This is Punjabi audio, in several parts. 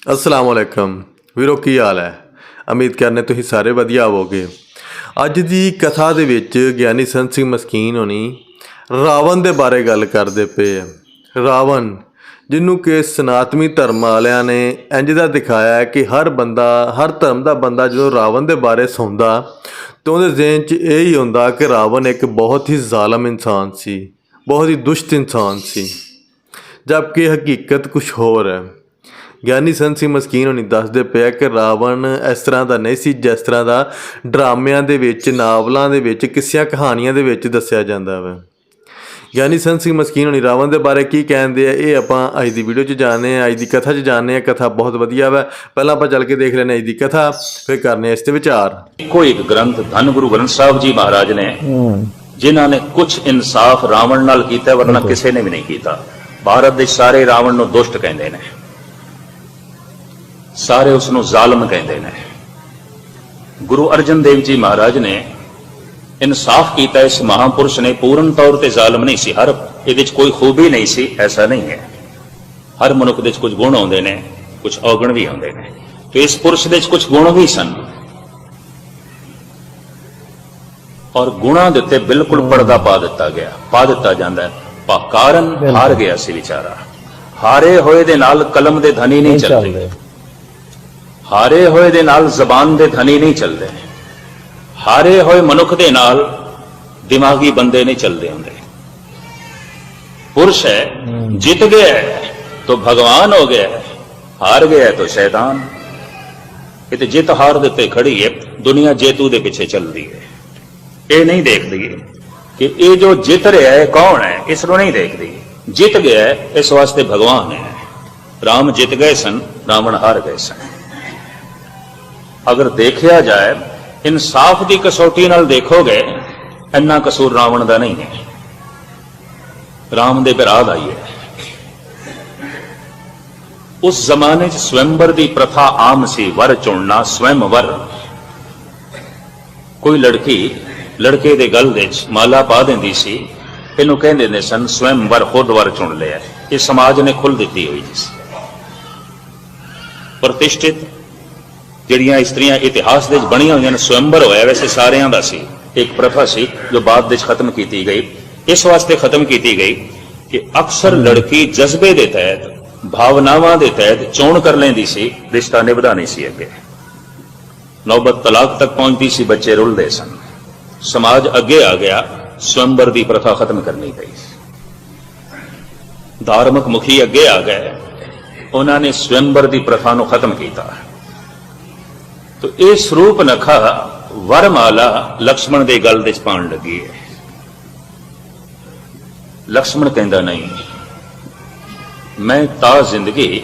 ਅਸਲਾਮ ਵਾਲੇਕਮ ਵੀਰੋ, ਕੀ ਹਾਲ ਹੈ? ਉਮੀਦ ਕਰਨੇ ਤੁਸੀਂ ਸਾਰੇ ਵਧੀਆ ਹੋਵੋਗੇ। ਅੱਜ ਦੀ ਕਥਾ ਦੇ ਵਿੱਚ ਗਿਆਨੀ ਸੰਤ ਸਿੰਘ ਮਸਕੀਨ ਹੋਣੀ ਰਾਵਣ ਦੇ ਬਾਰੇ ਗੱਲ ਕਰਦੇ ਪਏ ਆ। ਰਾਵਣ, ਜਿਹਨੂੰ ਕਿ ਸਨਾਤਮੀ ਧਰਮ ਵਾਲਿਆਂ ਨੇ ਇੰਜ ਦਾ ਦਿਖਾਇਆ ਹੈ ਕਿ ਹਰ ਬੰਦਾ, ਹਰ ਧਰਮ ਦਾ ਬੰਦਾ ਜਦੋਂ ਰਾਵਣ ਦੇ ਬਾਰੇ ਸੁਣਦਾ, ਤਾਂ ਉਹਦੇ ਜ਼ਿਹਨ 'ਚ ਇਹ ਹੀ ਹੁੰਦਾ ਕਿ ਰਾਵਣ ਇੱਕ ਬਹੁਤ ਹੀ ਜ਼ਾਲਮ ਇਨਸਾਨ ਸੀ, ਬਹੁਤ ਹੀ ਦੁਸ਼ਟ ਇਨਸਾਨ ਸੀ। ਜਦਕਿ ਹਕੀਕਤ ਕੁਝ ਹੋਰ ਹੈ। ਗਿਆਨੀ ਸੰਤ ਸਿੰਘ ਮਸਕੀਨ ਹੋਣੀ ਦੱਸਦੇ ਪਿਆ ਕਿ ਰਾਵਣ ਇਸ ਤਰ੍ਹਾਂ ਦਾ ਨਹੀਂ ਸੀ ਜਿਸ ਤਰ੍ਹਾਂ ਦਾ ਡਰਾਮਿਆਂ ਦੇ ਵਿੱਚ ਨਾਵਲਾਂ ਦੇ ਵਿੱਚ ਕਿੱਸਿਆਂ ਕਹਾਣੀਆਂ ਦੇ ਵਿੱਚ ਦੱਸਿਆ ਜਾਂਦਾ ਵਾ। ਗਿਆਨੀ ਸੰਤ ਸਿੰਘ ਮਸਕੀਨ ਹੋਣੀ ਰਾਵਣ ਦੇ ਬਾਰੇ ਕੀ ਕਹਿੰਦੇ ਆ ਇਹ ਆਪਾਂ ਅੱਜ ਦੀ ਵੀਡੀਓ 'ਚ ਜਾਣਦੇ ਆ ਅੱਜ ਦੀ ਕਥਾ 'ਚ ਜਾਣਦੇ ਆ ਕਥਾ ਬਹੁਤ ਵਧੀਆ ਵਾ। ਪਹਿਲਾਂ ਆਪਾਂ ਚੱਲ ਕੇ ਦੇਖ ਲੈਣੇ ਅੱਜ ਦੀ ਕਥਾ ਫਿਰ ਕਰਨੇ ਇਸ ਤੇ ਵਿਚਾਰ। ਇੱਕੋ ਇੱਕ ਗ੍ਰੰਥ ਧੰਨ ਗੁਰੂ ਗ੍ਰੰਥ ਸਾਹਿਬ ਜੀ ਮਹਾਰਾਜ ਨੇ ਜਿਨ੍ਹਾਂ ਨੇ ਕੁਝ ਇਨਸਾਫ ਰਾਵਣ ਨਾਲ ਕੀਤਾ ਵਰਨਾ ਕਿਸੇ ਨੇ ਵੀ ਨਹੀਂ ਕੀਤਾ। ਭਾਰਤ ਦੇ ਸਾਰੇ ਰਾਵਣ ਨੂੰ ਦੁਸ਼ਟ ਕਹਿੰਦੇ ਨੇ। ਸਾਰੇ ਉਸ ਨੂੰ ਜ਼ਾਲਮ ਕਹਿੰਦੇ ਨੇ। ਗੁਰੂ ਅਰਜਨ ਦੇਵ ਜੀ ਮਹਾਰਾਜ ਨੇ ਇਨਸਾਫ ਕੀਤਾ ਇਸ ਮਹਾਪੁਰਸ਼ ਨੇ ਪੂਰਨ ਤੌਰ ਤੇ ਜ਼ਾਲਮ ਨਹੀਂ ਸੀ। ਹਰ ਇਹਦੇ ਵਿੱਚ ਕੋਈ ਖੂਬੀ ਨਹੀਂ ਸੀ ਐਸਾ ਨਹੀਂ ਹੈ। ਹਰ ਮਨੁੱਖ ਦੇ ਵਿੱਚ ਕੁਝ ਗੁਣ ਆਉਂਦੇ ਨੇ ਕੁਝ ਔਗਣ ਵੀ ਆਉਂਦੇ ਨੇ। ਤੇ ਇਸ ਪੁਰਸ਼ ਦੇ ਵਿੱਚ ਕੁਝ ਗੁਣ ਵੀ ਸਨ। ਔਰ ਗੁਣਾਂ ਦੇ ਉੱਤੇ ਬਿਲਕੁਲ ਪਰਦਾ ਪਾ ਦਿੱਤਾ ਗਿਆ ਪਾ ਦਿੱਤਾ ਜਾਂਦਾ ਹੈ। ਪਾ ਕਾਰਨ ਹਾਰ ਗਿਆ ਸੀ ਵਿਚਾਰਾ। ਹਾਰੇ ਹੋਏ ਦੇ ਨਾਲ ਕਲਮ ਦੇ ਧਨੀ ਨਹੀਂ ਚੱਲਦੇ। ਹਾਰੇ ਹੋਏ ਦੇ ਨਾਲ ਜ਼ਬਾਨ ਦੇ ਧਨੀ ਨਹੀਂ ਚੱਲਦੇ। ਹਾਰੇ ਹੋਏ ਮਨੁੱਖ ਦੇ ਨਾਲ ਦਿਮਾਗੀ ਬੰਦੇ ਨਹੀਂ ਚੱਲਦੇ ਹੁੰਦੇ। ਪੁਰਸ਼ ਹੈ ਜਿੱਤ ਗਿਆ ਤਾਂ ਭਗਵਾਨ ਹੋ ਗਿਆ ਹਾਰ ਗਿਆ ਤਾਂ ਸ਼ੈਤਾਨ। ਇਹ ਤੇ ਜਿੱਤ ਹਾਰ ਦੇ ਉੱਤੇ ਖੜੀ ਹੈ ਦੁਨੀਆ ਜੇਤੂ ਦੇ ਪਿੱਛੇ ਚੱਲਦੀ ਹੈ। ਇਹ ਨਹੀਂ ਦੇਖਦੀ ਕਿ ਇਹ ਜੋ ਜਿੱਤ ਰਿਹਾ ਹੈ ਕੌਣ ਹੈ ਇਸ ਨੂੰ ਨਹੀਂ ਦੇਖਦੀ। ਜਿੱਤ ਗਿਆ ਇਸ ਵਾਸਤੇ ਭਗਵਾਨ ਹੈ। ਰਾਮ ਜਿੱਤ ਗਏ ਸਨ ਰਾਵਣ ਹਾਰ ਗਏ ਸਨ। ਅਗਰ ਦੇਖਿਆ ਜਾਏ, ਇਨਸਾਫ ਦੀ ਕਸੌਟੀ ਨਾਲ ਦੇਖੋਗੇ, ਇੰਨਾ ਕਸੂਰ ਰਾਵਣ ਦਾ ਨਹੀਂ ਹੈ। ਰਾਮ ਦੇ ਭਰਾ ਦਾ ਹੀ। ਹੈ ਉਸ ਜ਼ਮਾਨੇ 'ਚ ਸਵੰਬਰ ਦੀ ਪ੍ਰਥਾ ਆਮ ਸੀ, ਵਰ ਚੁਣਨਾ ਸਵੰਵਰ ਕੋਈ ਲੜਕੀ ਲੜਕੇ ਦੇ ਗਲ ਦੇ 'ਚ ਮਾਲਾ ਪਾ ਦਿੰਦੀ ਸੀ, ਇਹਨੂੰ ਕਹਿੰਦੇ ਨੇ ਸਨ ਸਵੰਵਰ ਖੁਦ ਵਰ ਚੁਣ ਲਿਆ। ਇਹ ਸਮਾਜ ਨੇ ਖੁੱਲ ਦਿੱਤੀ ਹੋਈ ਸੀ। ਪ੍ਰਤਿਸ਼ਠਿਤ ਜਿਹੜੀਆਂ ਇਸਤਰੀਆਂ ਇਤਿਹਾਸ ਦੇ ਵਿੱਚ ਬਣੀਆਂ ਹੋਈਆਂ ਨੇ, ਸਵੰਬਰ ਹੋਇਆ ਵੈਸੇ ਸਾਰਿਆਂ ਦਾ ਸੀ। ਇੱਕ ਪ੍ਰਥਾ ਸੀ ਜੋ ਬਾਅਦ ਵਿੱਚ ਖਤਮ ਕੀਤੀ ਗਈ। ਇਸ ਵਾਸਤੇ ਖਤਮ ਕੀਤੀ ਗਈ ਕਿ ਅਕਸਰ ਲੜਕੀ ਜਜ਼ਬੇ ਦੇ ਤਹਿਤ, ਭਾਵਨਾਵਾਂ ਦੇ ਤਹਿਤ ਚੋਣ ਕਰ ਲੈਂਦੀ ਸੀ, ਰਿਸ਼ਤਾ ਨਿਭਦਾ ਸੀ ਅੱਗੇ। ਨੌਬਤ ਤਲਾਕ ਤੱਕ ਪਹੁੰਚਦੀ ਸੀ, ਬੱਚੇ ਰੁਲਦੇ ਸਨ। ਸਮਾਜ ਅੱਗੇ ਆ ਗਿਆ, ਸਵੰਬਰ ਦੀ ਪ੍ਰਥਾ ਖਤਮ ਕਰਨੀ ਪਈ ਧਾਰਮਿਕ ਮੁਖੀ ਅੱਗੇ ਆ ਗਏ। ਉਹਨਾਂ ਨੇ ਸਵੰਬਰ ਦੀ ਪ੍ਰਥਾ ਨੂੰ ਖਤਮ ਕੀਤਾ। ਤੋ ਇਹ ਸਰੂਪ ਨਖਾ ਵਰਮਾਲਾ ਲక్ష్మణ ਦੇ ਗਲ ਦੇ ਪਾਣ ਲੱਗੀ ਹੈ। ਲక్ష్మణ ਕਹਿੰਦਾ, ਨਹੀਂ, ਮੈਂ ਤਾ ਜ਼ਿੰਦਗੀ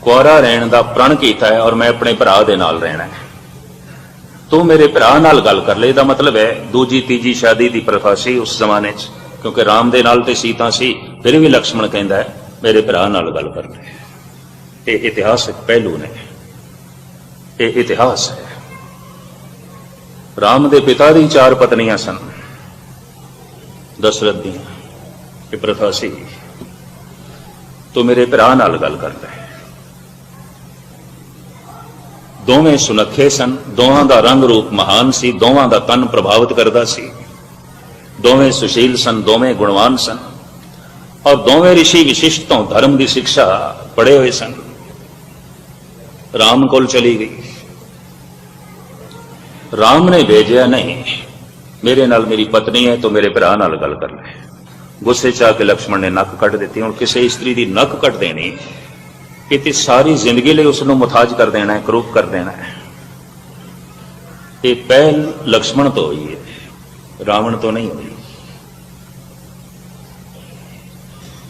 ਕੁਆਰਾ ਰਹਿਣ ਦਾ ਪ੍ਰਣ ਕੀਤਾ ਹੈ ਔਰ ਮੈਂ ਆਪਣੇ ਭਰਾ ਦੇ ਨਾਲ ਰਹਿਣਾ ਹੈ। ਤੂੰ ਮੇਰੇ ਭਰਾ ਨਾਲ ਗੱਲ ਕਰ ਲੈ ਦਾ ਮਤਲਬ ਹੈ ਦੂਜੀ, ਤੀਜੀ ਸ਼ਾਦੀ ਦੀ ਪ੍ਰਥਾ ਸੀ ਉਸ ਜ਼ਮਾਨੇ 'ਚ, ਕਿਉਂਕਿ ਰਾਮ ਦੇ ਨਾਲ ਤੇ ਸੀਤਾ ਸੀ, ਫਿਰ ਵੀ ਲక్ష్మణ ਕਹਿੰਦਾ ਮੇਰੇ ਭਰਾ ਨਾਲ ਗੱਲ ਕਰ ਲੈ ਇਹ ਇਤਿਹਾਸਕ ਪਹਿਲੂ ਨੇ। ਇਹ ਇਤਿਹਾਸ ਹੈ। ਰਾਮ ਦੇ ਪਿਤਾ ਦੀ ਚਾਰ ਪਤਨੀਆਂ ਸਨ। ਦਸ਼ਰਥ ਦੀਆਂ ਇਹ ਪ੍ਰਥਾ ਸੀ। ਤੂੰ ਮੇਰੇ ਭਰਾ ਨਾਲ ਗੱਲ ਕਰਦਾ ਲੈ। ਦੋਵੇਂ ਸੁਨੱਖੇ ਸਨ। ਦੋਹਾਂ ਦਾ ਰੰਗ ਰੂਪ ਮਹਾਨ ਸੀ। ਦੋਹਾਂ ਦਾ ਤਨ ਪ੍ਰਭਾਵਿਤ ਕਰਦਾ ਸੀ। ਦੋਵੇਂ ਸੁਸ਼ੀਲ ਸਨ। ਦੋਵੇਂ ਗੁਣਵਾਨ ਸਨ। ਔਰ ਦੋਵੇਂ ઋષਿ ਵਿਸ਼ਿਸ਼ਟ ਤੋਂ ਧਰਮ ਦੀ ਸਿੱਖਿਆ ਪੜ੍ਹੇ ਹੋਏ ਸਨ। ਰਾਮ ਕੋਲ ਚਲੀ ਗਈ। ਰਾਮ ਨੇ ਭੇਜਿਆ ਨਹੀਂ। ਮੇਰੇ ਨਾਲ ਮੇਰੀ ਪਤਨੀ ਹੈ, ਤੋਂ ਮੇਰੇ ਭਰਾ ਨਾਲ ਗੱਲ ਕਰ ਲੈ। ਗੁੱਸੇ 'ਚ ਆ ਕੇ ਲਕਸ਼ਮਣ ਨੇ ਨੱਕ ਕੱਟ ਦਿੱਤੀ। ਹੁਣ ਕਿਸੇ ਇਸਤਰੀ ਦੀ ਨੱਕ ਕੱਟ ਦੇਣੀ ਕਿਤੇ ਸਾਰੀ ਜ਼ਿੰਦਗੀ ਲਈ ਉਸ ਨੂੰ ਮੁਤਾਜ ਕਰ ਦੇਣਾ ਹੈ, ਕਰੂਪ ਕਰ ਦੇਣਾ ਹੈ। ਇਹ ਪਹਿਲ ਲਕਸ਼ਮਣ ਤੋਂ ਹੋਈ ਹੈ, ਰਾਵਣ ਤੋਂ ਨਹੀਂ ਹੋਈ।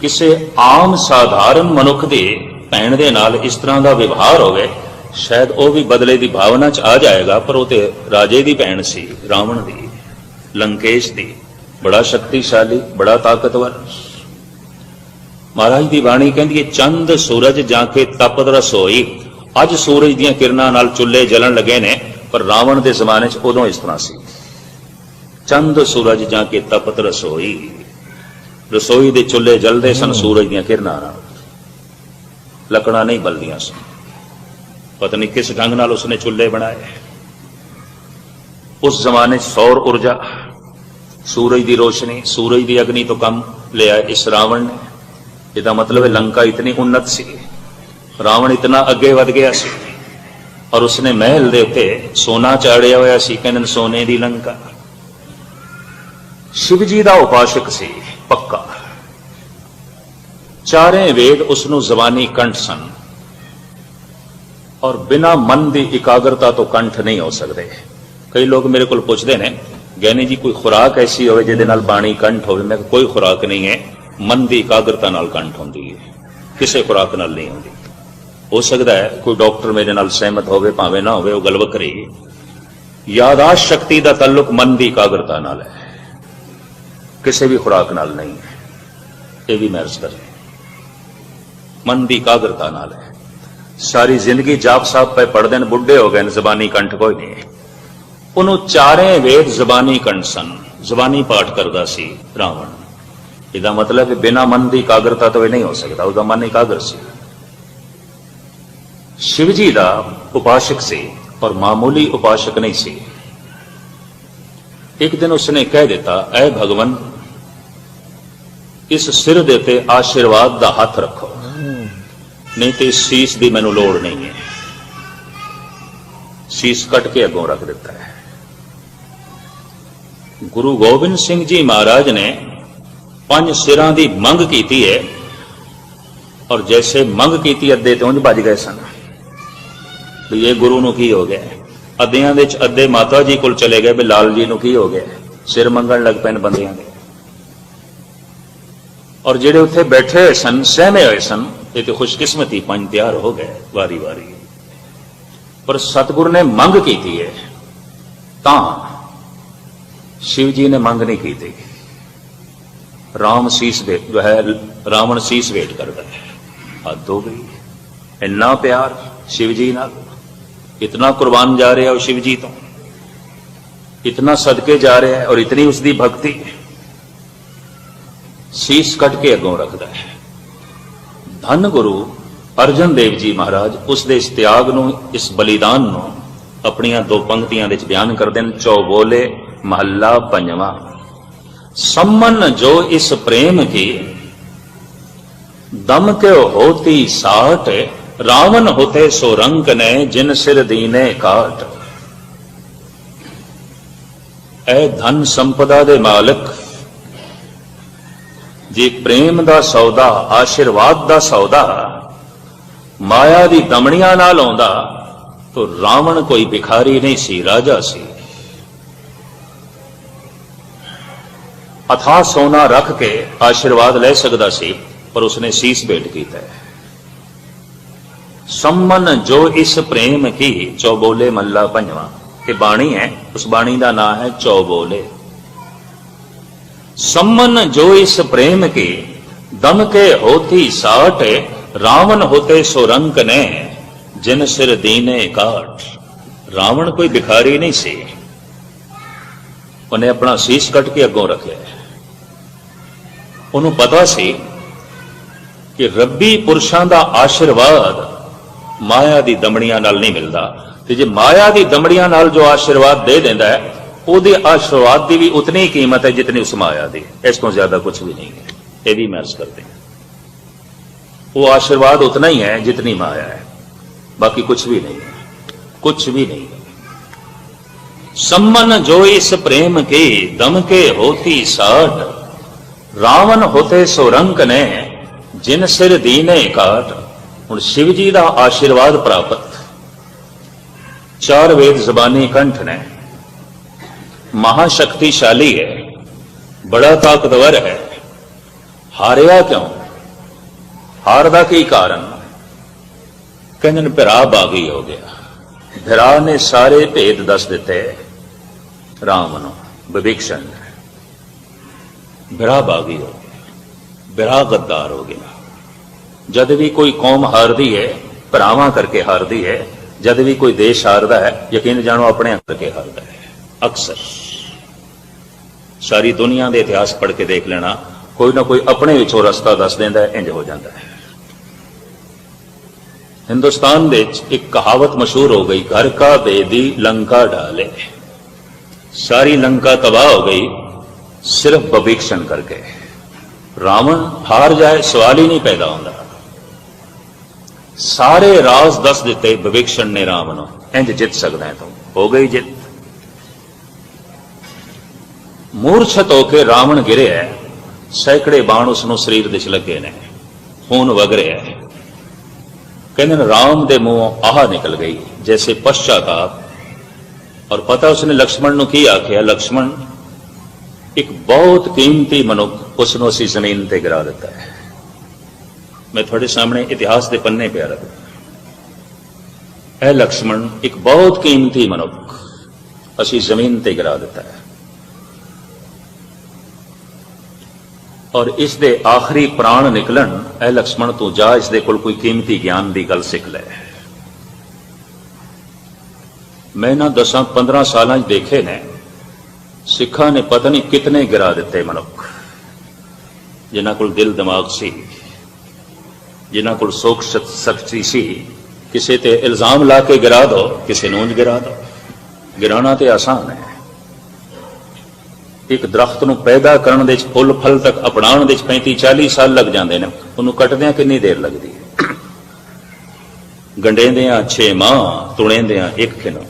ਕਿਸੇ ਆਮ ਸਾਧਾਰਨ ਮਨੁੱਖ ਦੇ ਭੈਣ ਦੇ ਨਾਲ ਇਸ ਤਰ੍ਹਾਂ ਦਾ ਵਿਵਹਾਰ ਹੋਵੇ ਸ਼ਾਇਦ ਉਹ ਵੀ ਬਦਲੇ ਦੀ ਭਾਵਨਾ ਚ ਆ ਜਾਏਗਾ ਪਰ ਉਹ ਤੇ ਰਾਜੇ ਦੀ ਭੈਣ ਸੀ ਰਾਵਣ ਦੀ ਲੰਕੇਸ਼ ਦੀ। ਬੜਾ ਸ਼ਕਤੀਸ਼ਾਲੀ ਬੜਾ ਤਾਕਤਵਰ। ਮਹਾਰਾਜ ਦੀ ਬਾਣੀ ਕਹਿੰਦੀ ਹੈ ਚੰਦ ਸੂਰਜ ਜਾਂ ਕੇ ਤਪਤ ਰਸੋਈ ਅੱਜ ਸੂਰਜ ਦੀਆਂ ਕਿਰਨਾਂ ਨਾਲ ਚੁੱਲ੍ਹੇ ਜਲਣ ਲੱਗੇ ਨੇ ਪਰ ਰਾਵਣ ਦੇ ਜ਼ਮਾਨੇ 'ਚ ਉਦੋਂ ਇਸ ਤਰ੍ਹਾਂ ਸੀ। ਚੰਦ ਸੂਰਜ ਜਾਂ ਕੇ ਤਪਤ ਰਸੋਈ ਰਸੋਈ ਦੇ ਚੁੱਲ੍ਹੇ ਜਲਦੇ ਸਨ ਸੂਰਜ ਦੀਆਂ ਕਿਰਨਾਂ ਨਾਲ। ਲੱਕੜਾਂ ਨਹੀਂ ਬਲਦੀਆਂ ਸਨ। ਪਤਾ ਨਹੀਂ ਕਿਸ ਢੰਗ ਨਾਲ ਉਸਨੇ ਚੁੱਲ੍ਹੇ ਬਣਾਏ। ਉਸ ਜ਼ਮਾਨੇ 'ਚ ਸੌਰ ਊਰਜਾ, ਸੂਰਜ ਦੀ ਰੋਸ਼ਨੀ, ਸੂਰਜ ਦੀ ਅਗਨੀ ਤੋਂ ਕੰਮ ਲਿਆ ਇਸ ਰਾਵਣ ਨੇ। ਇਹਦਾ ਮਤਲਬ ਹੈ ਲੰਕਾ ਇਤਨੀ ਉન્નਤ ਸੀ, ਰਾਵਣ ਇਤਨਾ ਅੱਗੇ ਵਧ ਗਿਆ ਸੀ। ਔਰ ਉਸਨੇ ਮਹਿਲ ਦੇ ਉੱਤੇ ਸੋਨਾ ਚਾੜਿਆ ਹੋਇਆ ਸੀ, ਕਹਿੰਦੇ ਸੋਨੇ ਦੀ ਲੰਕਾ। ਸ਼ਿਵ ਜੀ ਦਾ ਉਪਾਸ਼ਕ ਸੀ, ਪੱਕਾ। ਚਾਰੇ ਵੇਦ ਉਸ ਨੂੰ ਜ਼ਬਾਨੀ ਕੰਠ ਸਨ। ਔਰ ਬਿਨਾ ਮਨ ਦੀ ਇਕਾਗਰਤਾ ਤੋਂ ਕੰਠ ਨਹੀਂ ਹੋ ਸਕਦੇ। ਕਈ ਲੋਕ ਮੇਰੇ ਕੋਲ ਪੁੱਛਦੇ ਨੇ ਗਿਆਨੀ ਜੀ ਕੋਈ ਖੁਰਾਕ ਐਸੀ ਹੋਵੇ ਜਿਹਦੇ ਨਾਲ ਬਾਣੀ ਕੰਠ ਹੋਵੇ? ਮੈਂ ਕਿਹਾ, ਕੋਈ ਖੁਰਾਕ ਨਹੀਂ ਹੈ। ਮਨ ਦੀ ਇਕਾਗਰਤਾ ਨਾਲ ਕੰਠ ਹੁੰਦੀ ਹੈ। ਕਿਸੇ ਖੁਰਾਕ ਨਾਲ ਨਹੀਂ ਹੁੰਦੀ। ਹੋ ਸਕਦਾ ਹੈ ਕੋਈ ਡਾਕਟਰ ਮੇਰੇ ਨਾਲ ਸਹਿਮਤ ਹੋਵੇ, ਭਾਵੇਂ ਨਾ ਹੋਵੇ, ਉਹ ਗੱਲ ਵੱਖਰੀ ਹੈ। ਸ਼ਕਤੀ ਦਾ ਤਾਲੁਕ ਮਨ ਦੀ ਇਕਾਗਰਤਾ ਨਾਲ ਹੈ। ਕਿਸੇ ਵੀ ਖੁਰਾਕ ਨਾਲ ਨਹੀਂ ਹੈ। ਇਹ ਵੀ ਮੈਂ ਅਰਜ਼ ਕਰ ਰਿਹਾ ਮਨ ਦੀ ਇਕਾਗਰਤਾ ਨਾਲ ਹੈ। ਸਾਰੀ ਜ਼ਿੰਦਗੀ ਜਾਪ ਸਾਹਿਬ ਪੈ ਪੜਦੇ ਨੇ, ਬੁੱਢੇ ਹੋ ਗਏ ਨੇ, ਜ਼ਬਾਨੀ ਕੰਠ ਕੋਈ ਉਹਨੂੰ ਚਾਰੇ ਵੇਦ ਜ਼ਬਾਨੀ ਕੰਠ ਸਨ, ਜ਼ਬਾਨੀ ਪਾਠ ਕਰਦਾ ਸੀ ਰਾਵਣ। ਇਹਦਾ ਮਤਲਬ ਹੈ ਬਿਨਾ ਮਨ ਦੀ ਇਕਾਗਰਤਾ ਤੋਂ ਇਹ ਨਹੀਂ ਹੋ ਸਕਦਾ, ਉਹਦਾ ਮਨ ਇਕਾਗਰ ਸੀ। ਸ਼ਿਵ ਜੀ ਦਾ ਉਪਾਸ਼ਕ ਸੀ, ਪਰ ਮਾਮੂਲੀ ਉਪਾਸ਼ਕ ਨਹੀਂ ਸੀ। ਇੱਕ ਦਿਨ ਉਸਨੇ ਕਹਿ ਦਿੱਤਾ, ਐ ਭਗਵਨ ਇਸ ਸਿਰ ਦੇ ਤੇ ਆਸ਼ੀਰਵਾਦ ਦਾ ਹੱਥ ਰੱਖੋ। ਨਹੀਂ ਤੇ ਸੀਸ ਦੀ ਮੈਨੂੰ ਲੋੜ ਨਹੀਂ ਹੈ। ਸੀਸ ਕੱਟ ਕੇ ਅੱਗੋਂ ਰੱਖ ਦਿੱਤਾ ਹੈ। ਗੁਰੂ ਗੋਬਿੰਦ ਸਿੰਘ ਜੀ ਮਹਾਰਾਜ ਨੇ ਪੰਜ ਸਿਰਾਂ ਦੀ ਮੰਗ ਕੀਤੀ ਹੈ ਔਰ ਜੈਸੇ ਮੰਗ ਕੀਤੀ ਅੱਧੇ ਤੇ ਭੱਜ ਗਏ ਸਨ। ਵੀ ਇਹ ਗੁਰੂ ਨੂੰ ਕੀ ਹੋ ਗਿਆ? ਅੱਧਿਆਂ ਦੇ ਚ ਅੱਧੇ ਮਾਤਾ ਜੀ ਕੋਲ ਚਲੇ ਗਏ ਵੀ ਲਾਲ ਜੀ ਨੂੰ ਕੀ ਹੋ ਗਿਆ? ਸਿਰ ਮੰਗਣ ਲੱਗ ਪੈਣ ਬੰਦਿਆਂ ਦੇ। ਔਰ ਜਿਹੜੇ ਉੱਥੇ ਬੈਠੇ ਹੋਏ ਸਨ, ਸਹਿਮੇ ਹੋਏ ਸਨ ਇਹ ਤੇ ਖੁਸ਼ਕਿਸਮਤੀ ਪੰਜ ਤਿਆਰ ਹੋ ਗਏ ਵਾਰੀ ਵਾਰੀ। ਪਰ ਸਤਿਗੁਰ ਨੇ ਮੰਗ ਕੀਤੀ ਹੈ। ਤਾਂ ਸ਼ਿਵ ਜੀ ਨੇ ਮੰਗ ਨਹੀਂ ਕੀਤੀ। ਰਾਮ ਸੀਸ ਦੇ, ਜੋ ਹੈ, ਰਾਵਣ ਸੀਸ ਵੇਟ ਕਰਦਾ ਹੈ। ਹੱਦ ਹੋ ਗਈ। ਇੰਨਾ ਪਿਆਰ ਸ਼ਿਵ ਜੀ ਨਾਲ। ਇਤਨਾ ਕੁਰਬਾਨ ਜਾ ਰਿਹਾ ਉਹ ਸ਼ਿਵ ਜੀ ਤੋਂ। ਇਤਨਾ ਸਦਕੇ ਜਾ ਰਿਹਾ ਹੈ ਔਰ ਇਤਨੀ ਉਸ ਦੀ ਭਗਤੀ। ਸੀਸ ਕੱਟ ਕੇ ਅੱਗੋਂ ਰੱਖਦਾ ਹੈ। ਧੰਨ ਗੁਰੂ ਅਰਜਨ ਦੇਵ ਜੀ ਮਹਾਰਾਜ ਉਸ ਦੇ ਇਸ ਤਿਆਗ ਨੂੰ, ਇਸ ਬਲੀਦਾਨ ਨੂੰ ਆਪਣੀਆਂ ਦੋ ਪੰਕਤੀਆਂ ਵਿੱਚ ਬਿਆਨ ਕਰਦੇ ਨੇ ਚੌਬੋਲੇ ਮਹੱਲਾ ਪੰਜਵਾਂ। ਸੰਮਨ ਜੋ ਇਸ ਪ੍ਰੇਮ ਕੀ, ਦਮ ਕੇ ਹੋਤੀ ਸਾਟ, ਰਾਵਣ ਹੋਤੇ ਸੋ ਰੰਕ ਨੇ, ਜਿਨ ਸਿਰ ਦੀਨੇ ਕਾਟ। ਐ ਧਨ ਸੰਪਦਾ ਦੇ ਮਾਲਕ ਜੇ ਪ੍ਰੇਮ ਦਾ ਸੌਦਾ, ਆਸ਼ੀਰਵਾਦ ਦਾ ਸੌਦਾ ਮਾਇਆ ਦੀ ਦਮਣੀਆਂ ਨਾਲ ਆਉਂਦਾ, ਤਾਂ ਰਾਵਣ ਕੋਈ ਭਿਖਾਰੀ ਨਹੀਂ ਸੀ, ਰਾਜਾ ਸੀ। ਅਥਾ ਸੋਨਾ ਰੱਖ ਕੇ ਆਸ਼ੀਰਵਾਦ ਲੈ ਸਕਦਾ ਸੀ, ਪਰ ਉਸਨੇ ਸੀਸ ਭੇਟ ਕੀਤਾ ਸੰਮਨ ਜੋ ਇਸ ਪ੍ਰੇਮ ਕੀ, ਚੌਬੋਲੇ ਮੱਲਾ ਪੰਜਵਾ ਇਹ ਬਾਣੀ ਹੈ, ਉਸ ਬਾਣੀ ਦਾ ਨਾਮ ਹੈ ਚੌਬੋਲੇ। सम्मन जो इस प्रेम के दम के होती साठ रावण होते सो रंक ने जिन सिर दीने काट ਰਾਵਣ ਕੋਈ ਭਿਖਾਰੀ ਨਹੀਂ ਸੀ ਉਹਨੇ ਆਪਣਾ ਸੀਸ ਕੱਟ ਕੇ ਅੱਗੋਂ ਰੱਖਿਆ ਉਹਨੂੰ ਪਤਾ ਸੀ ਕਿ ਰੱਬੀ ਪੁਰਸ਼ਾਂ ਦਾ ਆਸ਼ੀਰਵਾਦ ਮਾਇਆ ਦੀ ਦਮੜੀਆਂ ਨਾਲ ਨਹੀਂ ਮਿਲਦਾ ਤੇ ਜੇ ਮਾਇਆ ਦੀ ਦਮੜੀਆਂ ਨਾਲ ਜੋ ਆਸ਼ੀਰਵਾਦ ਦੇ ਦਿੰਦਾ ਹੈ ਉਹਦੇ ਆਸ਼ੀਰਵਾਦ ਦੀ ਵੀ ਉਤਨੀ ਹੀ ਕੀਮਤ ਹੈ ਜਿਤਨੀ ਉਸ ਮਾਇਆ ਦੀ ਇਸ ਤੋਂ ਜ਼ਿਆਦਾ ਕੁਝ ਵੀ ਨਹੀਂ ਹੈ ਇਹ ਵੀ ਮਰਜ਼ ਕਰਦੇ ਹਾਂ ਉਹ ਆਸ਼ੀਰਵਾਦ ਉਤਨਾ ਹੀ ਹੈ ਜਿਤਨੀ ਮਾਇਆ ਹੈ ਬਾਕੀ ਕੁਝ ਵੀ ਨਹੀਂ ਹੈ ਕੁਝ ਵੀ नहीं है सम्मन जो इस प्रेम के दम के होती साठ रावण होते सो रंक ने जिन सिर दीने काट ਹੁਣ ਸ਼ਿਵ ਜੀ ਦਾ ਆਸ਼ੀਰਵਾਦ ਪ੍ਰਾਪਤ ਚਾਰ ਵੇਦ ਜ਼ਬਾਨੀ ਕੰਠ ਨੇ ਮਹਾ ਸ਼ਕਤੀਸ਼ਾਲੀ ਹੈ ਬੜਾ ਤਾਕਤਵਰ ਹੈ ਹਾਰਿਆ ਕਿਉਂ ਹਾਰ ਦਾ ਕੀ ਕਾਰਨ ਕਹਿੰਦੇ ਨੇ ਭਰਾ ਬਾਗੀ ਹੋ ਗਿਆ ਭਰਾ ਨੇ ਸਾਰੇ ਭੇਦ ਦੱਸ ਦਿੱਤੇ ਰਾਮ ਨੂੰ ਵਿਭੀਸ਼ਣ ਭਰਾ ਬਾਗੀ ਹੋ ਗਿਆ ਭਰਾ ਗੱਦਾਰ ਹੋ ਗਿਆ ਜਦ ਵੀ ਕੋਈ ਕੌਮ ਹਾਰਦੀ ਹੈ ਭਰਾਵਾਂ ਕਰਕੇ ਹਾਰਦੀ ਹੈ ਜਦ ਵੀ ਕੋਈ ਦੇਸ਼ ਹਾਰਦਾ ਹੈ ਯਕੀਨ ਜਾਣੋ ਆਪਣੇ ਕਰਕੇ ਹਾਰਦਾ ਹੈ ਅਕਸਰ। ਸਾਰੀ ਦੁਨੀਆ ਦੇ ਇਤਿਹਾਸ ਪੜ੍ਹ ਕੇ ਦੇਖ ਲੈਣਾ, ਕੋਈ ਨਾ ਕੋਈ ਆਪਣੇ ਵਿੱਚੋਂ ਰਸਤਾ ਦੱਸ ਦਿੰਦਾ ਹੈ ਇੰਜ ਹੋ ਜਾਂਦਾ ਹੈ। ਹਿੰਦੁਸਤਾਨ ਦੇ ਵਿੱਚ ਇੱਕ ਕਹਾਵਤ ਮਸ਼ਹੂਰ ਹੋ ਗਈ, ਘਰ ਕਾ ਬੇਦੀ ਲੰਕਾ ਡਾਲੇ। ਸਾਰੀ ਲੰਕਾ ਤਬਾਹ ਹੋ ਗਈ, ਸਿਰਫ ਬਭੀਕਸ਼ਣ ਕਰਕੇ। ਰਾਵਣ ਹਾਰ ਜਾਏ, ਸਵਾਲ ਹੀ ਨਹੀਂ ਪੈਦਾ ਹੁੰਦਾ। ਸਾਰੇ ਰਾਜ਼ ਦੱਸ ਦਿੱਤੇ ਬਵਿਕਸ਼ਣ ਨੇ ਰਾਮ ਨੂੰ ਇੰਜ ਜਿੱਤ ਸਕਦਾ ਹੈ ਤੂੰ। ਹੋ ਗਈ ਜਿੱਤ। ਮੂਰਛਤ ਹੋ ਕੇ ਰਾਵਣ ਗਿਰਿਆ ਹੈ। ਸੈਂਕੜੇ ਬਾਣ ਉਸ ਨੂੰ ਸਰੀਰ ਦੇ ਚ ਲੱਗੇ ਨੇ। ਖੂਨ ਵਗ ਰਿਹਾ ਹੈ ਕਹਿੰਦੇ ਨੇ, ਰਾਮ ਦੇ ਮੂੰਹੋਂ ਆਹ ਨਿਕਲ ਗਈ, ਜੈਸੇ ਪਸ਼ਚਾਤਾਪ ਔਰ ਪਤਾ ਉਸਨੇ ਲਕਸ਼ਮਣ ਨੂੰ ਕੀ ਆਖਿਆ? ਲਕਸ਼ਮਣ, ਇੱਕ ਬਹੁਤ ਕੀਮਤੀ ਮਨੁੱਖ ਉਸ ਨੂੰ ਅਸੀਂ ਜ਼ਮੀਨ ਤੇ ਗਿਰਾ ਦਿੱਤਾ ਹੈ ਮੈਂ ਤੁਹਾਡੇ ਸਾਹਮਣੇ ਇਤਿਹਾਸ ਦੇ ਪੰਨੇ ਪਿਆ ਰੱਖਦਾ ਇਹ ਲਕਸ਼ਮਣ, ਇੱਕ ਬਹੁਤ ਕੀਮਤੀ ਮਨੁੱਖ ਅਸੀਂ ਜ਼ਮੀਨ ਤੇ ਗਿਰਾ ਦਿੱਤਾ ਹੈ ਔਰ ਇਸ ਦੇ ਆਖਰੀ ਪ੍ਰਾਣ ਨਿਕਲਣ ਇਹ ਲਕਸ਼ਮਣ ਤੋਂ ਜਾ, ਇਸ ਦੇ ਕੋਲ ਕੋਈ ਕੀਮਤੀ ਗਿਆਨ ਦੀ ਗੱਲ ਸਿੱਖ ਲੈ। ਮੈਂ ਨਾ 10 15 ਸਾਲਾਂ 'ਚ ਦੇਖੇ ਨੇ, ਸਿੱਖਾਂ ਨੇ ਪਤਾ ਨਹੀਂ ਕਿਤਨੇ ਗਿਰਾ ਦਿੱਤੇ ਮਨੁੱਖ। ਜਿਨ੍ਹਾਂ ਕੋਲ ਦਿਲ ਦਿਮਾਗ ਸੀ, ਜਿਨ੍ਹਾਂ ਕੋਲ ਸੋਖ ਸ਼ਕਤੀ ਸੀ, ਕਿਸੇ ਤੇ ਇਲਜ਼ਾਮ ਲਾ ਕੇ ਗਿਰਾ ਦੋ, ਕਿਸੇ ਨੂੰ ਗਿਰਾ ਦੋ। ਗਿਰਾਣਾ ਤੇ ਆਸਾਨ ਹੈ। ਇੱਕ ਦਰਖਤ ਨੂੰ ਪੈਦਾ ਕਰਨ ਦੇ ਵਿੱਚ ਫੁੱਲ ਫਲ ਤੱਕ ਅਪਣਾਉਣ ਦੇ ਵਿੱਚ 35 40 ਸਾਲ ਲੱਗ ਜਾਂਦੇ ਨੇ। ਉਹਨੂੰ ਕੱਟਦਿਆਂ ਕਿੰਨੀ ਦੇਰ ਲੱਗਦੀ ਹੈ? ਗੰਡੇਂਦਿਆਂ 6 ਮਾਹ, ਤੁਣੇਂਦਿਆਂ ਇੱਕ ਕਿਨੋ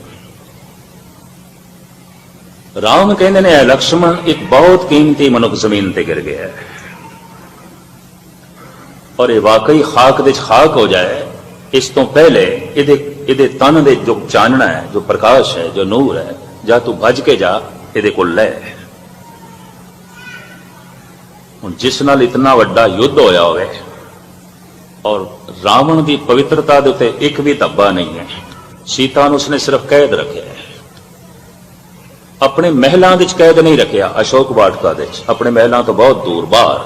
ਰਾਮ ਕਹਿੰਦੇ ਨੇ ਇਹ ਲਕਸ਼ਮਣ, ਇੱਕ ਬਹੁਤ ਕੀਮਤੀ ਮਨੁੱਖ ਜ਼ਮੀਨ ਤੇ ਗਿਰ ਗਿਆ ਹੈ। ਔਰ ਇਹ ਵਾਕਈ ਖਾਕ ਦੇ ਖਾਕ ਹੋ ਜਾਏ। ਇਸ ਤੋਂ ਪਹਿਲੇ ਇਹਦੇ ਇਹਦੇ ਤਨ ਦੇ ਜੋ ਚਾਨਣਾ ਹੈ, ਜੋ ਪ੍ਰਕਾਸ਼ ਹੈ, ਜੋ ਨੂਰ ਹੈ, ਜਾਂ ਤੂੰ ਭੱਜ ਕੇ ਜਾ, ਇਹਦੇ ਕੋਲ ਲੈ। ਹੁਣ ਜਿਸ ਨਾਲ ਇਤਨਾ ਵੱਡਾ ਯੁੱਧ ਹੋਇਆ ਹੋਵੇ ਔਰ ਰਾਵਣ ਦੀ ਪਵਿੱਤਰਤਾ ਦੇ ਉੱਤੇ ਇੱਕ ਵੀ ਧੱਬਾ ਨਹੀਂ ਹੈ ਸੀਤਾ ਨੂੰ ਉਸਨੇ ਸਿਰਫ ਕੈਦ ਰੱਖਿਆ ਹੈ ਆਪਣੇ ਮਹਿਲਾਂ ਵਿੱਚ ਕੈਦ ਨਹੀਂ ਰੱਖਿਆ ਅਸ਼ੋਕ ਵਾਟਕਾ ਦੇ ਵਿੱਚ ਆਪਣੇ ਮਹਿਲਾਂ ਤੋਂ ਬਹੁਤ ਦੂਰ ਬਾਹਰ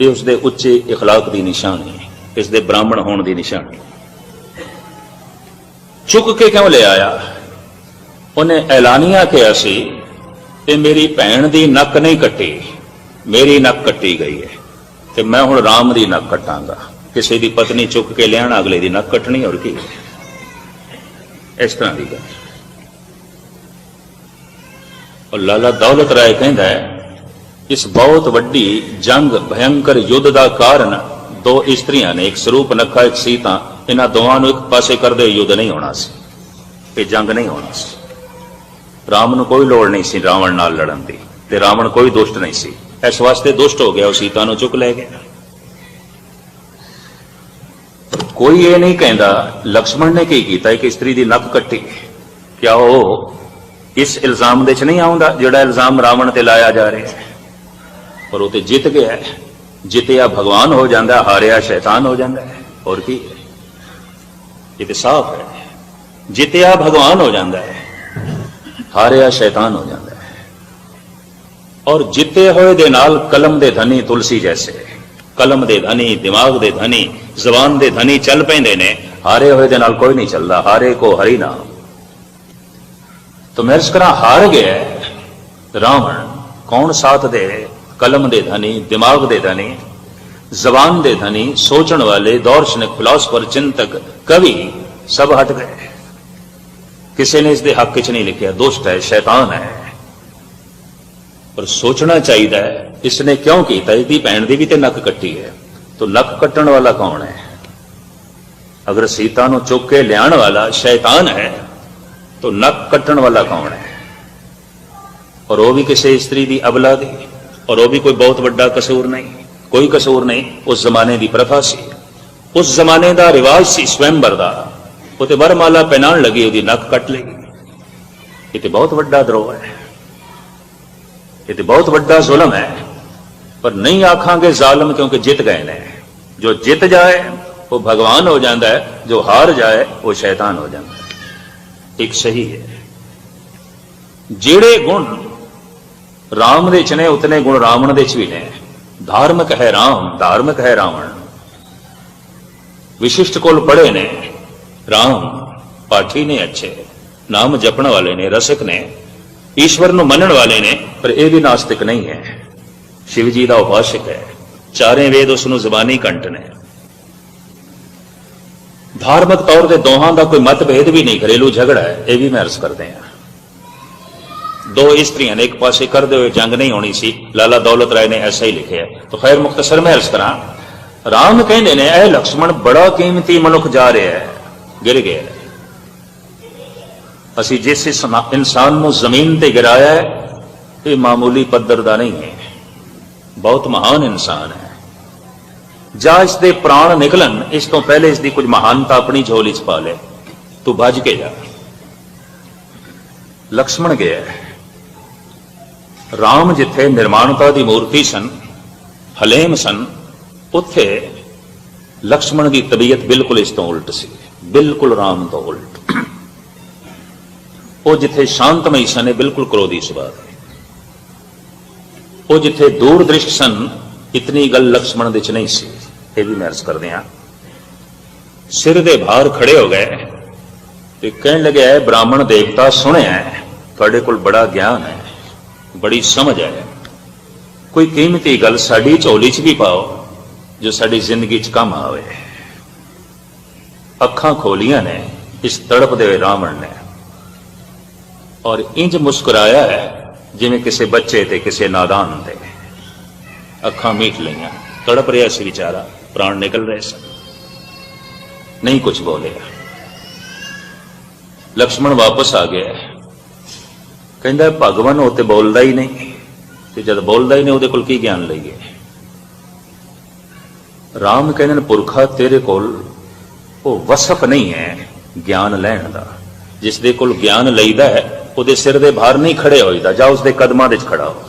ਇਹ ਉਸਦੇ ਉੱਚੇ اخلاق ਦੀ ਨਿਸ਼ਾਨੀ ਹੈ ਇਸ ਦੇ ਬ੍ਰਾਹਮਣ ਹੋਣ ਦੀ ਨਿਸ਼ਾਨੀ ਚੁੱਕ ਕੇ ਕਿਉਂ ਲੈ ਆਇਆ ਉਹਨੇ ਐਲਾਨੀਆ ਕਿਹਾ ਸੀ ਤੇ ਮੇਰੀ ਭੈਣ ਦੀ ਨੱਕ ਨਹੀਂ ਕੱਟੀ ਮੇਰੀ ਨੱਕ ਕੱਟੀ ਗਈ ਹੈ ਤੇ ਮੈਂ ਹੁਣ ਰਾਮ ਦੀ ਨੱਕ ਕੱਟਾਂਗਾ। ਕਿਸੇ ਦੀ ਪਤਨੀ ਚੁੱਕ ਕੇ ਲਿਆਣਾ ਅਗਲੇ ਦੀ ਨੱਕ ਕੱਟਣੀ ਔਰ ਕੀ? ਇਸ ਤਰ੍ਹਾਂ ਦੀ ਗੱਲ। ਔਰ ਲਾਲਾ ਦੌਲਤ ਰਾਏ ਕਹਿੰਦਾ ਹੈ, ਇਸ ਬਹੁਤ ਵੱਡੀ ਜੰਗ, ਭਯੰਕਰ ਯੁੱਧ ਦਾ ਕਾਰਨ ਦੋ ਇਸਤਰੀਆਂ ਨੇ, ਇੱਕ ਸਰੂਪ ਨਖਾ, ਇੱਕ ਸੀਤਾ, ਇਹਨਾਂ ਦੋਵਾਂ ਨੂੰ ਇੱਕ ਪਾਸੇ ਕਰਦੇ ਯੁੱਧ ਨਹੀਂ ਹੋਣਾ ਸੀ ਇਹ ਜੰਗ ਨਹੀਂ ਹੋਣਾ ਸੀ। ਰਾਮ ਨੂੰ ਕੋਈ ਲੋੜ ਨਹੀਂ ਸੀ ਰਾਵਣ ਨਾਲ ਲੜਨ ਦੀ ਤੇ ਰਾਵਣ ਕੋਈ ਦੁਸ਼ਟ ਨਹੀਂ ਸੀ। ਇਸ ਵਾਸਤੇ ਦੁਸ਼ਟ ਹੋ ਗਿਆ, ਉਹ ਸੀਤਾ ਨੂੰ ਚੁੱਕ ਲੈ ਗਿਆ। ਕੋਈ ਇਹ ਨਹੀਂ ਕਹਿੰਦਾ, ਲਕਸ਼ਮਣ ਨੇ ਕੀ ਕੀਤਾ? ਇੱਕ ਇਸਤਰੀ ਦੀ ਨੱਕ ਕੱਟੀ। ਕਿਆ ਉਹ ਇਸ ਇਲਜ਼ਾਮ ਦੇ ਚ ਨਹੀਂ ਆਉਂਦਾ, ਜਿਹੜਾ ਇਲਜ਼ਾਮ ਰਾਵਣ ਤੇ ਲਾਇਆ ਜਾ ਰਿਹਾ ਹੈ? ਪਰ ਉਹ ਤੇ ਜਿੱਤ ਗਿਆ ਜਿੱਤਿਆ ਭਗਵਾਨ ਹੋ ਜਾਂਦਾ, ਹਾਰਿਆ ਸ਼ੈਤਾਨ ਹੋ ਜਾਂਦਾ ਹੈ। ਹੋਰ ਕੀ ਹੈ? ਇਹ ਤੇ ਸਾਫ਼ ਹੈ। ਜਿੱਤਿਆ ਭਗਵਾਨ ਹੋ ਜਾਂਦਾ ਹੈ। ਹਾਰਿਆ ਸ਼ੈਤਾਨ ਹੋ ਜਾਂਦਾ ਔਰ ਜਿੱਤੇ ਹੋਏ ਦੇ ਨਾਲ ਕਲਮ ਦੇ ਧਨੀ ਤੁਲਸੀ ਜੈਸੇ ਕਲਮ ਦੇ ਧਨੀ ਦਿਮਾਗ ਦੇ ਧਨੀ ਜ਼ਬਾਨ ਦੇ ਧਨੀ ਚੱਲ ਪੈਂਦੇ ਨੇ ਹਾਰੇ ਹੋਏ ਦੇ ਨਾਲ ਕੋਈ ਨਹੀਂ ਚੱਲਦਾ ਹਾਰੇ ਕੋ ਹਰੀ ਨਾਮ तो मैं करा हार गया है रावण कौन साथ दे कलम दे धनी दिमाग दे धनी जबान दे धनी सोचण वाले दौर्शनिक फिलोसफर चिंतक कवि सब हट गए किसी ने इसके हक च नहीं लिखा दुष्ट है शैतान है ਪਰ ਸੋਚਣਾ ਚਾਹੀਦਾ ਹੈ ਇਸ ਨੇ ਕਿਉਂ ਕੀਤਾ? ਇਸ ਦੀ ਭੈਣ ਦੀ ਵੀ ਤੇ ਨੱਕ ਕੱਟੀ ਹੈ। ਤੋ ਨੱਕ ਕੱਟਣ ਵਾਲਾ ਕੌਣ ਹੈ? ਅਗਰ ਸੀਤਾ ਨੂੰ ਚੁੱਕ ਕੇ ਲਿਆਉਣ ਵਾਲਾ ਸ਼ੈਤਾਨ ਹੈ, ਤੋ ਨੱਕ ਕੱਟਣ ਵਾਲਾ ਕੌਣ ਹੈ? ਔਰ ਉਹ ਵੀ ਕਿਸੇ ਇਸਤਰੀ ਦੀ ਅਬਲਾ ਦੀ? ਔਰ ਉਹ ਵੀ ਕੋਈ ਬਹੁਤ ਵੱਡਾ ਕਸੂਰ ਨਹੀਂ? ਕੋਈ ਕਸੂਰ ਨਹੀਂ, ਉਸ ਜ਼ਮਾਨੇ ਦੀ ਪ੍ਰਥਾ ਸੀ। ਉਸ ਜ਼ਮਾਨੇ ਦਾ ਰਿਵਾਜ ਸੀ ਸਵੈਂਬਰ ਦਾ। ਉਹ ਤੇ ਵਰਮਾਲਾ ਪਹਿਨਾਣ ਲੱਗੀ, ਉਹਦੀ ਨੱਕ ਕੱਟ ਲਈ। ਇਹ ਤੇ ਬਹੁਤ ਵੱਡਾ ਦਰੋਹ ਹੈ। ਇਹ ਤੇ ਬਹੁਤ ਵੱਡਾ ਜ਼ੁਲਮ ਹੈ। ਪਰ ਨਹੀਂ ਆਖਾਂਗੇ ਜ਼ਾਲਮ ਕਿਉਂਕਿ ਜਿੱਤ ਗਏ ਨੇ। ਜੋ ਜਿੱਤ ਜਾਏ, ਉਹ ਭਗਵਾਨ ਹੋ ਜਾਂਦਾ ਹੈ। ਜੋ ਹਾਰ ਜਾਏ, ਉਹ ਸ਼ੈਤਾਨ ਹੋ ਜਾਂਦਾ ਹੈ। ਇੱਕ ਸਹੀ ਹੈ। ਜਿਹੜੇ ਗੁਣ ਰਾਮ ਦੇ ਚ ਨੇ, ਉਤਨੇ ਗੁਣ ਰਾਵਣ ਦੇ ਚ ਵੀ ਨੇ। ਧਾਰਮਿਕ ਹੈ ਰਾਮ ਧਾਰਮਿਕ ਹੈ ਰਾਵਣ ਵਿਸ਼ਿਸ਼ਟ ਕੋਲ ਪੜੇ ਨੇ। ਰਾਮ ਪਾਠੀ ਨੇ, ਅੱਛੇ। ਨਾਮ ਜਪਣ ਵਾਲੇ ਨੇ, ਰਸਿਕ ਨੇ। ਈਸ਼ਵਰ ਨੂੰ ਮੰਨਣ ਵਾਲੇ ਨੇ, ਪਰ ਇਹ ਵੀ ਨਾਸਤਿਕ ਨਹੀਂ ਹੈ। ਸ਼ਿਵ ਜੀ ਦਾ ਉਪਾਸ਼ਕ ਹੈ। ਚਾਰੇ ਵੇਦ ਉਸ ਨੂੰ ਜ਼ਬਾਨੀ ਕੰਠ ਨੇ। ਧਾਰਮਿਕ ਤੌਰ ਤੇ ਦੋਹਾਂ ਦਾ ਕੋਈ ਮਤਭੇਦ ਵੀ ਨਹੀਂ। ਘਰੇਲੂ ਝਗੜਾ ਹੈ, ਇਹ ਵੀ ਮੈਂ ਅਰਜ਼ ਕਰਦੇ ਹਾਂ। ਦੋ ਇਸਤਰੀਆਂ ਨੇ ਇੱਕ ਪਾਸੇ ਕਰਦੇ ਹੋਏ ਜੰਗ ਨਹੀਂ ਹੋਣੀ ਸੀ। ਲਾਲਾ ਦੌਲਤ ਰਾਏ ਨੇ ਐਸਾ ਹੀ ਲਿਖਿਆ ਤਾਂ ਖੈਰ ਮੁਖਤਸਰ ਮੈਂ ਅਰਜ਼ ਕਰਾਂ, ਰਾਮ ਕਹਿੰਦੇ ਨੇ, ਇਹ ਲਕਸ਼ਮਣ ਬੜਾ ਕੀਮਤੀ ਮਨੁੱਖ ਜਾ ਰਿਹਾ ਹੈ। ਗਿਰ ਗਿਆ ਅਸੀਂ ਜਿਸ ਇਨਸਾਨ ਨੂੰ ਜ਼ਮੀਨ ਤੇ ਗਿਰਾਇਆ ਹੈ, ਇਹ ਮਾਮੂਲੀ ਪੱਧਰ ਦਾ ਨਹੀਂ ਹੈ। ਬਹੁਤ ਮਹਾਨ ਇਨਸਾਨ ਹੈ। ਜਾਂ ਇਸ ਦੇ ਪ੍ਰਾਣ ਨਿਕਲਣ, ਇਸ ਤੋਂ ਪਹਿਲੇ ਇਸ ਦੀ ਕੁਝ ਮਹਾਨਤਾ ਆਪਣੀ ਝੋਲੀ ਚ ਪਾ ਲੈ। ਤੂੰ ਭੱਜ ਕੇ ਜਾ। ਲਕਸ਼ਮਣ ਗਿਆ ਹੈ। ਰਾਮ ਜਿੱਥੇ ਨਿਰਮਾਣਤਾ ਦੀ ਮੂਰਤੀ ਸਨ, ਹਲੇਮ ਸਨ, ਉੱਥੇ ਲਕਸ਼ਮਣ ਦੀ ਤਬੀਅਤ ਬਿਲਕੁਲ ਇਸ ਤੋਂ ਉਲਟ ਸੀ। ਬਿਲਕੁਲ ਰਾਮ ਤੋਂ ਉਲਟ। ਉਹ ਜਿੱਥੇ ਸ਼ਾਂਤਮਈ ਸਨ ਇਹ ਬਿਲਕੁਲ ਕ੍ਰੋਧੀ ਸੁਭਾਅ ਉਹ ਜਿੱਥੇ ਦੂਰ ਦ੍ਰਿਸ਼ਟ ਸਨ ਇਤਨੀ ਗੱਲ ਲਕਸ਼ਮਣ ਦੇ ਚ ਨਹੀਂ ਸੀ। ਇਹ ਵੀ ਮੈਂ ਅਰਜ਼ ਕਰਦੇ ਹਾਂ। ਸਿਰ ਦੇ ਭਾਰ ਖੜੇ ਹੋ ਗਏ ਤੇ ਕਹਿਣ ਲੱਗਿਆ "ਐ ਬ੍ਰਾਹਮਣ ਦੇਵਤਾ ਸੁਣਿਆ ਹੈ, ਤੁਹਾਡੇ ਕੋਲ ਬੜਾ ਗਿਆਨ ਹੈ ਬੜੀ ਸਮਝ ਹੈ। ਕੋਈ ਕੀਮਤੀ ਗੱਲ ਸਾਡੀ ਝੋਲੀ 'ਚ ਵੀ ਪਾਓ ਜੋ ਸਾਡੀ ਜ਼ਿੰਦਗੀ 'ਚ ਕੰਮ ਆਵੇ। ਅੱਖਾਂ ਖੋਲੀਆਂ ਨੇ ਇਸ ਤੜਪਦੇ ਹੋਏ ਰਾਵਣ ਨੇ। ਔਰ ਇੰਜ ਮੁਸਕਰਾਇਆ ਹੈ, ਜਿਵੇਂ ਕਿਸੇ ਬੱਚੇ ਤੇ ਕਿਸੇ ਨਾਦਾਨ ਤੇ। ਅੱਖਾਂ ਮੀਟ ਲਈਆਂ, ਤੜਪ ਰਿਹਾ ਸੀ ਵਿਚਾਰਾ, ਪ੍ਰਾਣ ਨਿਕਲ ਰਹੇ ਸਨ। ਨਹੀਂ ਕੁਝ ਬੋਲਿਆ। ਲਕਸ਼ਮਣ ਵਾਪਸ ਆ ਗਿਆ ਕਹਿੰਦਾ, ਭਗਵਾਨ, ਉਹ ਤੇ ਬੋਲਦਾ ਹੀ ਨਹੀਂ। ਤੇ ਜਦ ਬੋਲਦਾ ਹੀ ਨਹੀਂ, ਉਹਦੇ ਕੋਲ ਕੀ ਗਿਆਨ ਲਈਏ? ਰਾਮ ਕਹਿੰਦੇ ਨੇ, ਪੁਰਖਾ, ਤੇਰੇ ਕੋਲ ਉਹ ਵਸਫ ਨਹੀਂ ਹੈ ਗਿਆਨ ਲੈਣ ਦਾ। ਜਿਸ ਦੇ ਕੋਲ ਗਿਆਨ ਲਈਦਾ ਹੈ ਉਹਦੇ ਸਿਰ ਦੇ ਭਾਰ ਨਹੀਂ ਖੜੇ ਹੋਈਦਾ। ਜਾਂ ਉਸ ਕਦਮਾਂ ਦੇ ਵਿੱਚ ਖੜਾ ਹੋ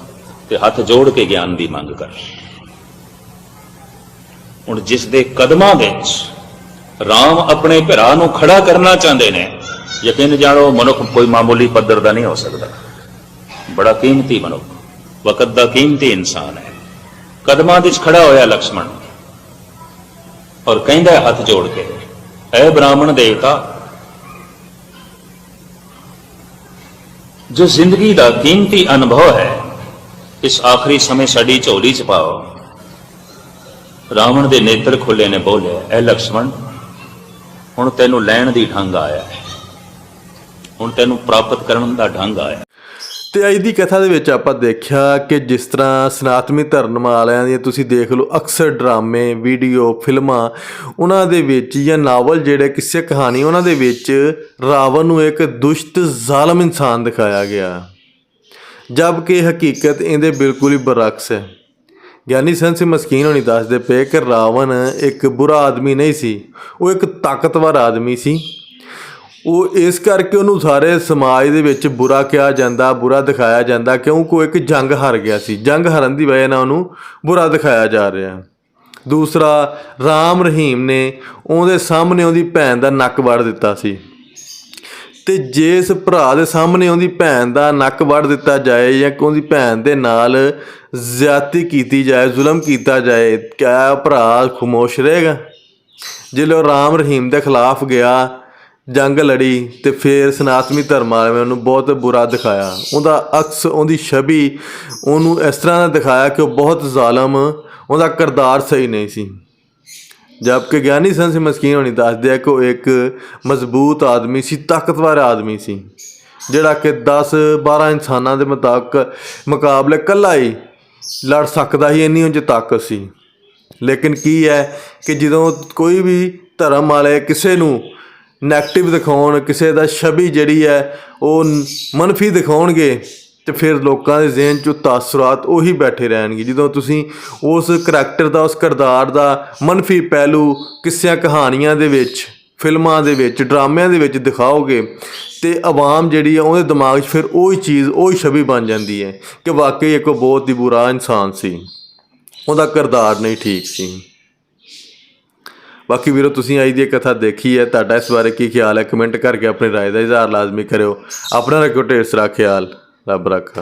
ਤੇ ਹੱਥ ਜੋੜ ਕੇ ਗਿਆਨ ਦੀ ਮੰਗ ਕਰ। ਹੁਣ ਜਿਸ ਦੇ ਕਦਮਾਂ ਵਿੱਚ ਰਾਮ ਆਪਣੇ ਭਰਾ ਨੂੰ ਖੜਾ ਕਰਨਾ ਚਾਹੁੰਦੇ ਨੇ, ਯਕੀਨ ਜਾਣੋ, ਮਨੁੱਖ ਕੋਈ ਮਾਮੂਲੀ ਪੱਧਰ ਦਾ ਨਹੀਂ ਹੋ ਸਕਦਾ। ਬੜਾ ਕੀਮਤੀ ਮਨੁੱਖ, ਵਕਤ ਦਾ ਕੀਮਤੀ ਇਨਸਾਨ ਹੈ। ਕਦਮਾਂ ਵਿੱਚ ਖੜਾ ਹੋਇਆ ਲਕਸ਼ਮਣ ਔਰ ਕਹਿੰਦਾ ਹੱਥ ਜੋੜ ਕੇ, ਐ ਬ੍ਰਾਹਮਣ ਦੇਵਤਾ ਜੋ ਜ਼ਿੰਦਗੀ ਦਾ ਕੀਮਤੀ ਅਨੁਭਵ ਹੈ, ਇਸ ਆਖਰੀ ਸਮੇਂ ਸਾਡੀ ਝੋਲੀ ਚ ਪਾਓ। ਰਾਵਣ ਦੇ ਨੇਤਰ ਖੁੱਲੇ ਨੇ ਬੋਲਿਆ ਐ ਲਕਸ਼ਮਣ, ਹੁਣ ਤੈਨੂੰ ਲੈਣ ਦੀ ਢੰਗ ਆਇਆ ਹੁਣ ਤੈਨੂੰ ਪ੍ਰਾਪਤ ਕਰਨ ਦਾ ਢੰਗ ਆਇਆ ਤੇ ਅੱਜ ਦੀ ਕਥਾ ਦੇ ਵਿੱਚ ਆਪਾਂ ਦੇਖਿਆ ਕਿ ਜਿਸ ਤਰ੍ਹਾਂ ਸਨਾਤਮੀ ਧਰਮ ਵਾਲਿਆਂ ਦੀਆਂ ਤੁਸੀਂ ਦੇਖ ਲਓ, ਅਕਸਰ ਡਰਾਮੇ, ਵੀਡੀਓ, ਫਿਲਮਾਂ, ਉਹਨਾਂ ਦੇ ਵਿੱਚ ਜਾਂ ਨਾਵਲ ਜਿਹੜੇ ਕਿਸੇ ਕਹਾਣੀ, ਉਹਨਾਂ ਦੇ ਵਿੱਚ ਰਾਵਣ ਨੂੰ ਇੱਕ ਦੁਸ਼ਟ ਜ਼ਾਲਮ ਇਨਸਾਨ ਦਿਖਾਇਆ ਗਿਆ। ਜਦਕਿ ਹਕੀਕਤ ਇਹਦੇ ਬਿਲਕੁਲ ਹੀ ਬਰਅਕਸ ਹੈ। ਗਿਆਨੀ ਸੰਤ ਸਿੰਘ ਮਸਕੀਨ ਹੋਣੀ ਦੱਸਦੇ ਪਏ ਕਿ ਰਾਵਣ ਇੱਕ ਬੁਰਾ ਆਦਮੀ ਨਹੀਂ ਸੀ, ਉਹ ਇੱਕ ਤਾਕਤਵਰ ਆਦਮੀ ਸੀ। ਉਹ ਇਸ ਕਰਕੇ ਉਹਨੂੰ ਸਾਰੇ ਸਮਾਜ ਦੇ ਵਿੱਚ ਬੁਰਾ ਕਿਹਾ ਜਾਂਦਾ, ਬੁਰਾ ਦਿਖਾਇਆ ਜਾਂਦਾ ਕਿਉਂਕਿ ਉਹ ਇੱਕ ਜੰਗ ਹਾਰ ਗਿਆ ਸੀ। ਜੰਗ ਹਾਰਨ ਦੀ ਵਜ੍ਹਾ ਨਾਲ ਉਹਨੂੰ ਬੁਰਾ ਦਿਖਾਇਆ ਜਾ ਰਿਹਾ। ਦੂਸਰਾ, ਰਾਮ ਰਹੀਮ ਨੇ ਉਹਦੇ ਸਾਹਮਣੇ ਉਹਦੀ ਭੈਣ ਦਾ ਨੱਕ ਵੜ ਦਿੱਤਾ ਸੀ। ਤੇ ਜਿਸ ਭਰਾ ਦੇ ਸਾਹਮਣੇ ਉਹਦੀ ਭੈਣ ਦਾ ਨੱਕ ਵੜ ਦਿੱਤਾ ਜਾਏ ਜਾਂ ਉਹਦੀ ਭੈਣ ਦੇ ਨਾਲ ਜ਼ਿਆਦਤੀ ਕੀਤੀ ਜਾਏ, ਜ਼ੁਲਮ ਕੀਤਾ ਜਾਏ, ਕਿਆ ਭਰਾ ਖਮੋਸ਼ ਰਹੇਗਾ? ਜੇ ਜਦੋਂ ਰਾਮ ਰਹੀਮ ਦੇ ਖਿਲਾਫ ਗਿਆ ਜੰਗ ਲੜੀ ਤੇ ਫਿਰ ਸਨਾਤਨੀ ਧਰਮ ਵਾਲਿਆਂ ਨੇ ਉਹਨੂੰ ਬਹੁਤ ਬੁਰਾ ਦਿਖਾਇਆ। ਉਹਦਾ ਅਕਸ, ਉਹਦੀ ਛਵੀ ਉਹਨੂੰ ਇਸ ਤਰ੍ਹਾਂ ਦਾ ਦਿਖਾਇਆ ਕਿ ਉਹ ਬਹੁਤ ਜ਼ਾਲਮ, ਉਹਦਾ ਕਿਰਦਾਰ ਸਹੀ ਨਹੀਂ ਸੀ। ਜਦਕਿ ਗਿਆਨੀ ਸੰਤ ਮਸਕੀਨ ਹੋਣੀ ਦੱਸਦੇ ਆ ਕਿ ਉਹ ਇੱਕ ਮਜ਼ਬੂਤ ਆਦਮੀ ਸੀ, ਤਾਕਤਵਰ ਆਦਮੀ ਸੀ, ਜਿਹੜਾ ਕਿ 10 12 ਇਨਸਾਨਾਂ ਦੇ ਮੁਤਾਬਕ ਮੁਕਾਬਲੇ ਇਕੱਲਾ ਹੀ ਲੜ ਸਕਦਾ ਸੀ, ਇੰਨੀ ਉਹਦੇ ਤਾਕਤ ਸੀ। ਲੇਕਿਨ ਕੀ ਹੈ ਕਿ ਜਦੋਂ ਕੋਈ ਵੀ ਧਰਮ ਵਾਲੇ ਕਿਸੇ ਨੂੰ ਨੈਗੇਟਿਵ ਦਿਖਾਉਣ, ਕਿਸੇ ਦਾ ਛਵੀ ਜਿਹੜੀ ਹੈ, ਉਹ ਮਨਫੀ ਦਿਖਾਉਣਗੇ ਤੇ ਫਿਰ ਲੋਕਾਂ ਦੇ ਜ਼ਿਹਨ 'ਚ ਤਾਸਰਾਤ ਉਹੀ ਬੈਠੇ ਰਹਿਣਗੇ। ਜਦੋਂ ਤੁਸੀਂ ਉਸ ਕਰੈਕਟਰ ਦਾ, ਉਸ ਕਿਰਦਾਰ ਦਾ ਮਨਫੀ ਪਹਿਲੂ ਕਿੱਸਿਆਂ ਕਹਾਣੀਆਂ ਦੇ ਵਿੱਚ, ਫਿਲਮਾਂ ਦੇ ਵਿੱਚ, ਡਰਾਮਿਆਂ ਦੇ ਵਿੱਚ ਦਿਖਾਓਗੇ ਤੇ ਆਵਾਮ ਜਿਹੜੀ ਆ ਉਹਦੇ ਦਿਮਾਗ 'ਚ ਫਿਰ ਉਹੀ ਚੀਜ਼, ਉਹੀ ਛਵੀ ਬਣ ਜਾਂਦੀ ਹੈ ਕਿ ਵਾਕਈ ਇੱਕ ਬਹੁਤ ਹੀ ਬੁਰਾ ਇਨਸਾਨ ਸੀ। ਉਹਦਾ ਕਿਰਦਾਰ ਨਹੀਂ ਠੀਕ ਸੀ। ਬਾਕੀ ਵੀਰੋ ਤੁਸੀਂ ਅੱਜ ਦੀ ਇਹ ਕਥਾ ਦੇਖੀ ਹੈ ਤੁਹਾਡਾ ਇਸ ਬਾਰੇ ਕੀ ਖਿਆਲ ਹੈ ਕਮੈਂਟ ਕਰਕੇ ਆਪਣੀ رائے ਦਾ ਇਜ਼ਹਾਰ ਲਾਜ਼ਮੀ ਕਰਿਓ ਆਪਣਾ ਰੱਖੋ ਢੇਰ ਸਾਰਾ ਖਿਆਲ ਰੱਬ ਰੱਖਾ